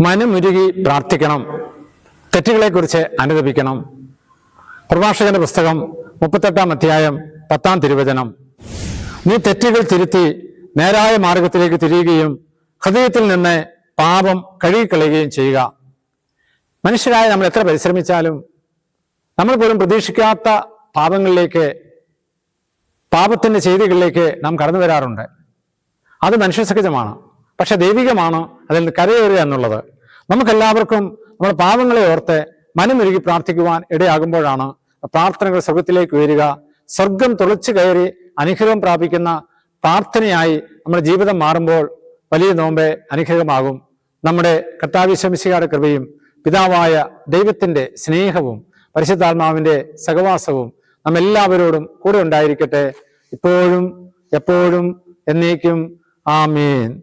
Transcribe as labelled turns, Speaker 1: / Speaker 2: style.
Speaker 1: മനമുരുകി പ്രാർത്ഥിക്കണം. തെറ്റുകളെക്കുറിച്ച് അനുദപിക്കണം പ്രഭാഷകന്റെ പുസ്തകം മുപ്പത്തെട്ടാം അധ്യായം പത്താം തിരുവചനം. നീ തെറ്റുകൾ തിരുത്തി നേരായ മാർഗത്തിലേക്ക് തിരിയുകയും ഹൃദയത്തിൽ നിന്ന് പാപം കഴുകിക്കളയുകയും ചെയ്യുക. മനുഷ്യരായ നമ്മൾ എത്ര പരിശ്രമിച്ചാലും നമ്മൾ പോലും പ്രതീക്ഷിക്കാത്ത പാപങ്ങളിലേക്ക് പാപത്തിന്റെ ചെയ്തികളിലേക്ക് നാം കടന്നു വരാറുണ്ട്. അത് മനുഷ്യസഹജമാണ് പക്ഷെ ദൈവികമാണ് അതിൽ കരയേറുക എന്നുള്ളത്. നമുക്കെല്ലാവർക്കും നമ്മുടെ പാപങ്ങളെ ഓർത്ത് മനമൊരുകി പ്രാർത്ഥിക്കുവാൻ ഇടയാകുമ്പോഴാണ് പ്രാർത്ഥനകൾ സ്വർഗത്തിലേക്ക് ഉയരുക. സ്വർഗം തുളച്ചു കയറി അനുഗ്രഹം പ്രാപിക്കുന്ന പ്രാർത്ഥനയായി നമ്മുടെ ജീവിതം മാറുമ്പോൾ വലിയ നോമ്പെ അനുഗ്രഹമാകും. നമ്മുടെ കർത്താവിശ്വമിശിയുടെ കൃപയും പിതാവായ ദൈവത്തിന്റെ സ്നേഹവും പരിശുദ്ധാത്മാവിന്റെ സഹവാസവും നമ്മെല്ലാവരോടും കൂടെ ഉണ്ടായിരിക്കട്ടെ. ഇപ്പോഴും എപ്പോഴും എന്നേക്കും. ആമീൻ.